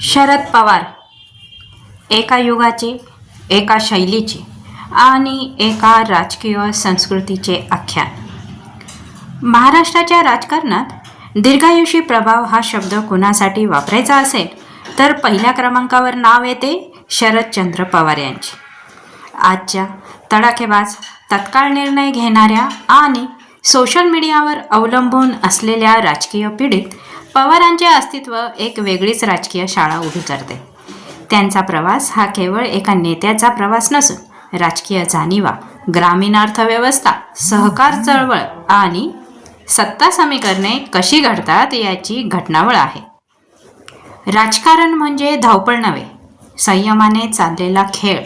शरद पवार. एका युगाचे एका शैलीचे आणि एका राजकीय संस्कृतीचे आख्यान. महाराष्ट्राच्या राजकारणात दीर्घायुषी प्रभाव हा शब्द कुणासाठी वापरायचा असेल तर पहिल्या क्रमांकावर नाव येते शरदचंद्र पवार यांचे. आजच्या तडाखेबाज तत्काळ निर्णय घेणाऱ्या आणि सोशल मीडियावर अवलंबून असलेल्या राजकीय पिढीत पवारांचे अस्तित्व एक वेगळीच राजकीय शाळा उभी करते. त्यांचा प्रवास हा केवळ एका नेत्याचा प्रवास नसून राजकीय जाणीवा ग्रामीण अर्थव्यवस्था सहकार चळवळ आणि सत्ता समीकरणे कशी घडतात याची घटनावळ आहे. राजकारण म्हणजे धावपळ नव्हे संयमाने चाललेला खेळ.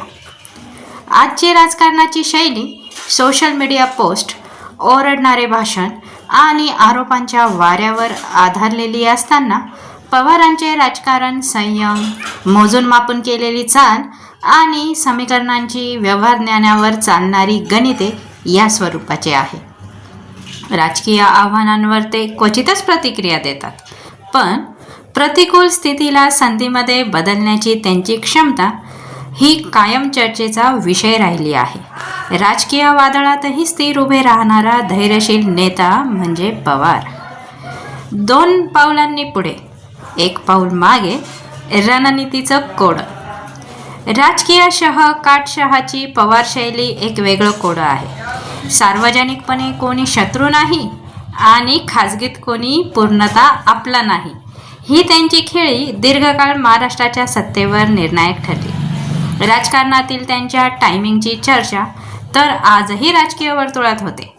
आजची राजकारणाची शैली सोशल मीडिया पोस्ट ओरडणारे भाषण आणि आरोपांच्या वाऱ्यावर आधारलेली असताना पवारांचे राजकारण संयम मोजून मापून केलेली चाल आणि समीकरणांची व्यवहार ज्ञानावर चालणारी गणिते या स्वरूपाचे आहे. राजकीय आव्हानांवर ते क्वचितच प्रतिक्रिया देतात पण प्रतिकूल स्थितीला संधीमध्ये बदलण्याची त्यांची क्षमता ही कायम चर्चेचा विषय राहिली आहे. राजकीय वादळातही स्थिर उभे राहणारा धैर्यशील नेता म्हणजे पवार. दोन पावलांनी पुढे. एक पाऊल मागे रणनीतीचं कोड. राजकीय शह काटशहाची पवार शैली एक वेगळं कोड आहे. सार्वजनिकपणे कोणी शत्रू नाही आणि खाजगीत कोणी पूर्णता आपला नाही. ही त्यांची खेळी दीर्घकाळ महाराष्ट्राच्या सत्तेवर निर्णायक ठरली. राजकारणातील त्यांच्या टायमिंगची चर्चा तर आजही राजकीय वर्तुळात होते.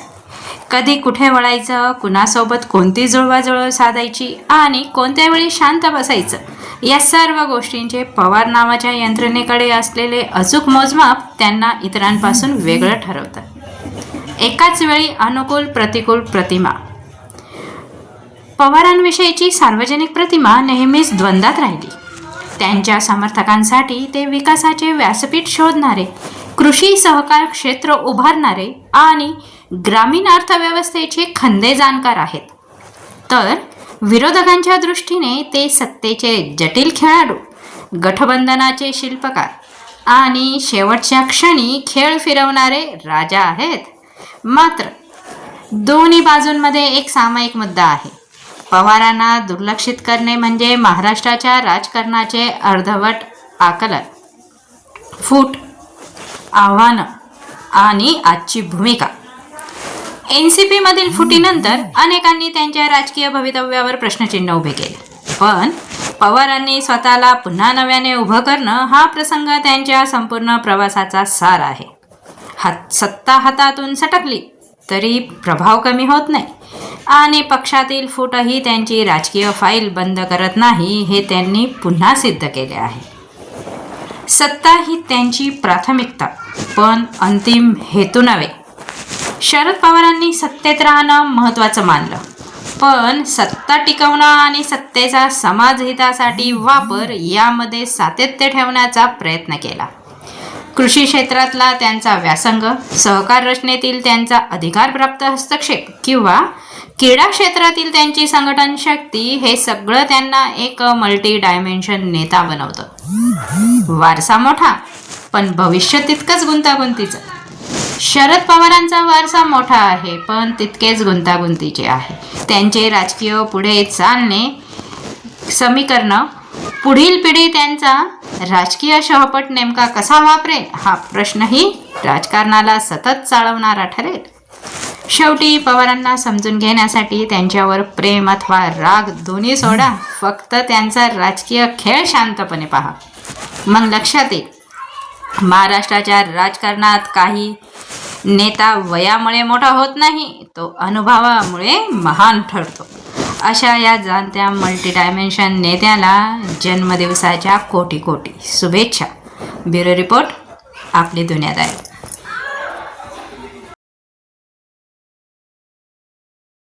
कधी कुठे वळायचं कुणासोबत कोणती जुळवाजुळव साधायची आणि कोणत्या वेळी शांत बसायचं या सर्व गोष्टींचे पवार नावाच्या यंत्रणेकडे असलेले अचूक मोजमाप त्यांना इतरांपासून वेगळं ठरवतं. एकाच वेळी अनुकूल प्रतिकूल प्रतिमा. पवारांविषयीची सार्वजनिक प्रतिमा नेहमीच द्वंद्वात राहिली. त्यांच्या समर्थकांसाठी ते विकासाचे व्यासपीठ शोधणारे कृषी सहकार क्षेत्र उभारणारे आणि ग्रामीण अर्थव्यवस्थेचे खंदे जाणकार आहेत. तर विरोधकांच्या दृष्टीने ते सत्तेचे जटिल खेळाडू गठबंधनाचे शिल्पकार आणि शेवटच्या क्षणी खेळ फिरवणारे राजा आहेत. मात्र दोन्ही बाजूंमध्ये एक सामायिक मुद्दा आहे. पवारांना दुर्लक्षित करणे म्हणजे महाराष्ट्राच्या राजकारणाचे अर्धवट आकलन. फूट आव्हानं आणि आजची भूमिका. एन सी पीमधील फुटीनंतर अनेकांनी त्यांच्या राजकीय भवितव्यावर प्रश्नचिन्ह उभे केले. पण पवारांनी स्वतःला पुन्हा नव्याने उभं करणं हा प्रसंग त्यांच्या संपूर्ण प्रवासाचा सार आहे. हात सत्ता हातातून सटकली तरी प्रभाव कमी होत नाही. आणि पक्षातील फूटही त्यांची राजकीय फाईल बंद करत नाही हे त्यांनी पुन्हा सिद्ध केले आहे. सत्ता ही त्यांची प्राथमिकता पण अंतिम हेतू नव्हे. शरद पवारांनी सत्तेत राहणं महत्त्वाचं मानलं. पण सत्ता टिकवणं आणि सत्तेचा समाजहितासाठी वापर यामध्ये सातत्य ठेवण्याचा प्रयत्न केला. कृषी क्षेत्रातला त्यांचा व्यासंग सहकार रचनेतील त्यांचा अधिकारप्राप्त हस्तक्षेप किंवा क्रीडा क्षेत्रातील त्यांची संघटन शक्ती हे सगळं त्यांना एक मल्टी डायमेन्शन नेता बनवतं. वारसा मोठा पण भविष्य तितकंच गुंतागुंतीचं. शरद पवारांचा वारसा मोठा आहे पण तितकेच गुंतागुंतीचे आहे. त्यांचे राजकीय पुढे चालणे समीकरणं पुढील पिढी त्यांचा राजकीय शहपट नेमका कसा वापरेल हा प्रश्नही राजकारणाला सतत चालवणारा ठरेल. शेवटी पवारांना समजून घेण्यासाठी त्यांच्यावर प्रेम अथवा राग दोन्ही सोडा. फक्त त्यांचा राजकीय खेळ शांतपणे पहा. मग लक्षात येईल महाराष्ट्राच्या राजकारणात काही नेता वयामुळे मोठा होत नाही. तो अनुभवामुळे महान ठरतो. अशा या जाणत्या मल्टी डायमेन्शन नेत्याला जन्मदिवसाच्या कोटी कोटी शुभेच्छा. ब्युरो रिपोर्ट आपली दुनियादारी